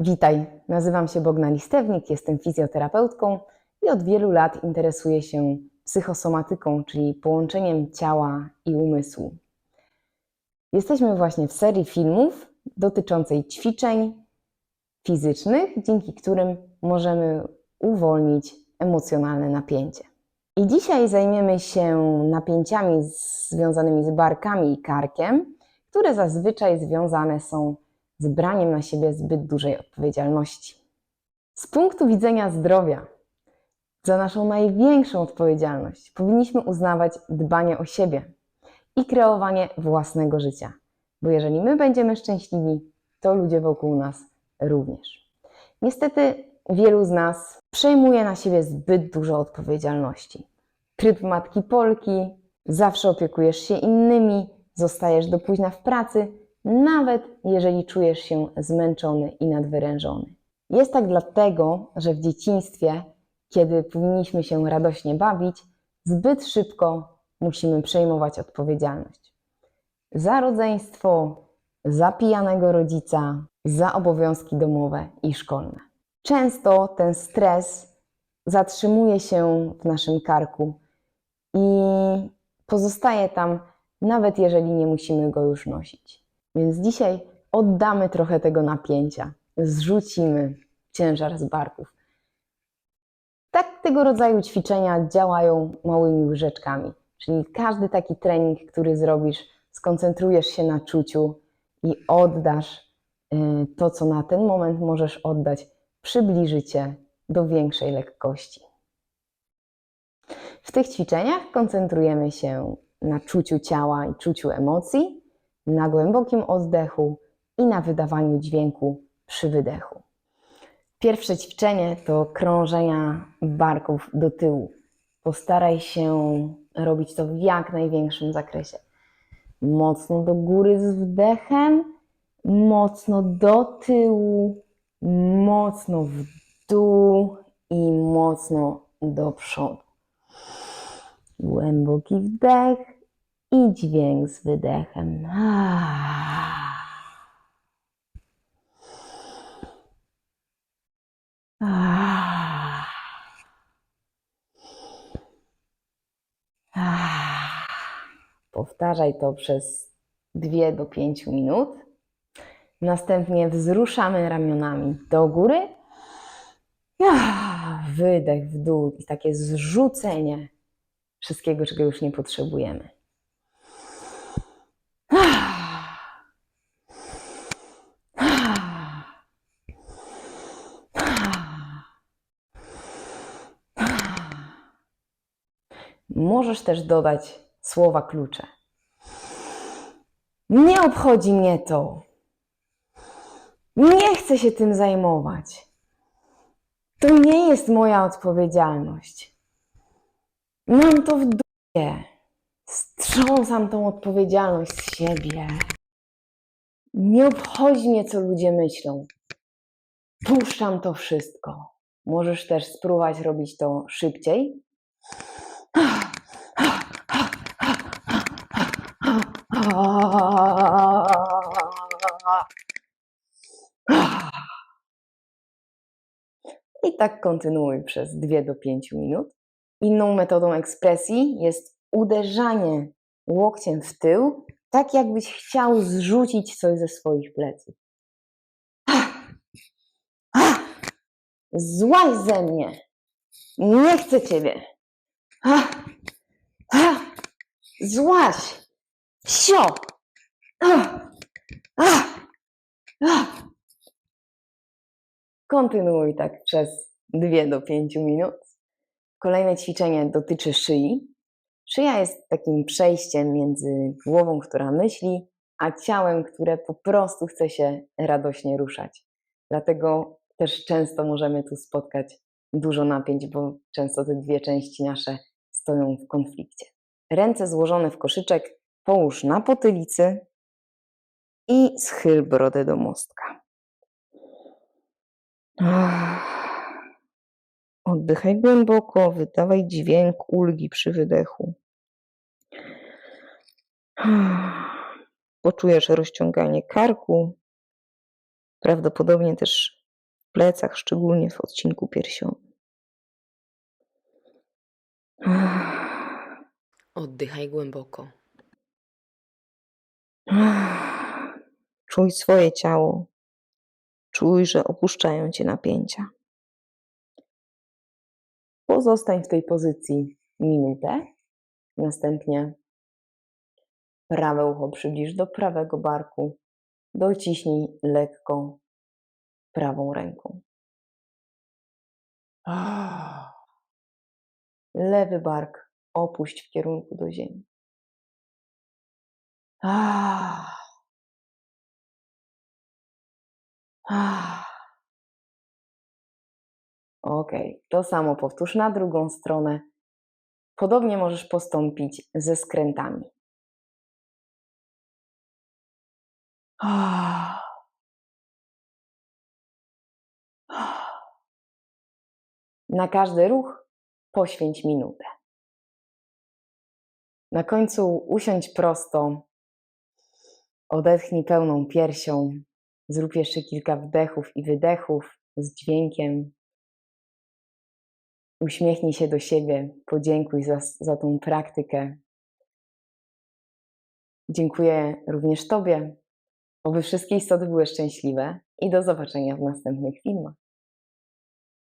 Witaj, nazywam się Bogna Listewnik, jestem fizjoterapeutką i od wielu lat interesuję się psychosomatyką, czyli połączeniem ciała i umysłu. Jesteśmy właśnie w serii filmów dotyczącej ćwiczeń fizycznych, dzięki którym możemy uwolnić emocjonalne napięcie. I dzisiaj zajmiemy się napięciami związanymi z barkami i karkiem, które zazwyczaj związane są z braniem na siebie zbyt dużej odpowiedzialności. Z punktu widzenia zdrowia, za naszą największą odpowiedzialność powinniśmy uznawać dbanie o siebie i kreowanie własnego życia, bo jeżeli my będziemy szczęśliwi, to ludzie wokół nas również. Niestety wielu z nas przejmuje na siebie zbyt dużo odpowiedzialności. Tryb matki Polki, zawsze opiekujesz się innymi, zostajesz do późna w pracy, nawet jeżeli czujesz się zmęczony i nadwyrężony. Jest tak dlatego, że w dzieciństwie, kiedy powinniśmy się radośnie bawić, zbyt szybko musimy przejmować odpowiedzialność za rodzeństwo, za pijanego rodzica, za obowiązki domowe i szkolne. Często ten stres zatrzymuje się w naszym karku i pozostaje tam, nawet jeżeli nie musimy go już nosić. Więc dzisiaj oddamy trochę tego napięcia, zrzucimy ciężar z barków. Tak tego rodzaju ćwiczenia działają małymi łyżeczkami, czyli każdy taki trening, który zrobisz, skoncentrujesz się na czuciu i oddasz y, to, co na ten moment możesz oddać, przybliży cię do większej lekkości. W tych ćwiczeniach koncentrujemy się na czuciu ciała i czuciu emocji, na głębokim oddechu i na wydawaniu dźwięku przy wydechu. Pierwsze ćwiczenie to krążenia barków do tyłu. Postaraj się robić to w jak największym zakresie. Mocno do góry z wdechem, mocno do tyłu, mocno w dół i mocno do przodu. Głęboki wdech i dźwięk z wydechem. Powtarzaj to przez 2 do 5 minut. Następnie wzruszamy ramionami do góry. Wydech w dół i takie zrzucenie wszystkiego, czego już nie potrzebujemy. Możesz też dodać słowa klucze. Nie obchodzi mnie to. Nie chcę się tym zajmować. To nie jest moja odpowiedzialność. Mam to w dupie. Strząsam tą odpowiedzialność z siebie. Nie obchodzi mnie, co ludzie myślą. Puszczam to wszystko. Możesz też spróbować robić to szybciej. I tak kontynuuj przez 2 do 5 minut. Inną metodą ekspresji jest uderzanie łokciem w tył, tak jakbyś chciał zrzucić coś ze swoich pleców. Złaź ze mnie! Nie chcę ciebie! Złaź! Sio! Kontynuuj tak przez 2 do 5 minut. Kolejne ćwiczenie dotyczy szyi. Szyja jest takim przejściem między głową, która myśli, a ciałem, które po prostu chce się radośnie ruszać. Dlatego też często możemy tu spotkać dużo napięć, bo często te dwie części nasze stoją w konflikcie. Ręce złożone w koszyczek połóż na potylicy i schyl brodę do mostka. Oddychaj głęboko, wydawaj dźwięk ulgi przy wydechu. Poczujesz rozciąganie karku, prawdopodobnie też plecach, szczególnie w odcinku piersiowym. Oddychaj głęboko. Czuj swoje ciało. Czuj, że opuszczają cię napięcia. Pozostań w tej pozycji minutę. Następnie prawe ucho przybliż do prawego barku. Dociśnij lekko prawą ręką. Lewy bark opuść w kierunku do ziemi. Ok, to samo powtórz na drugą stronę. Podobnie możesz postąpić ze skrętami. Na każdy ruch poświęć minutę. Na końcu usiądź prosto, odetchnij pełną piersią, zrób jeszcze kilka wdechów i wydechów z dźwiękiem. Uśmiechnij się do siebie, podziękuj za, za tą praktykę. Dziękuję również Tobie. Oby wszystkie istoty były szczęśliwe i do zobaczenia w następnych filmach.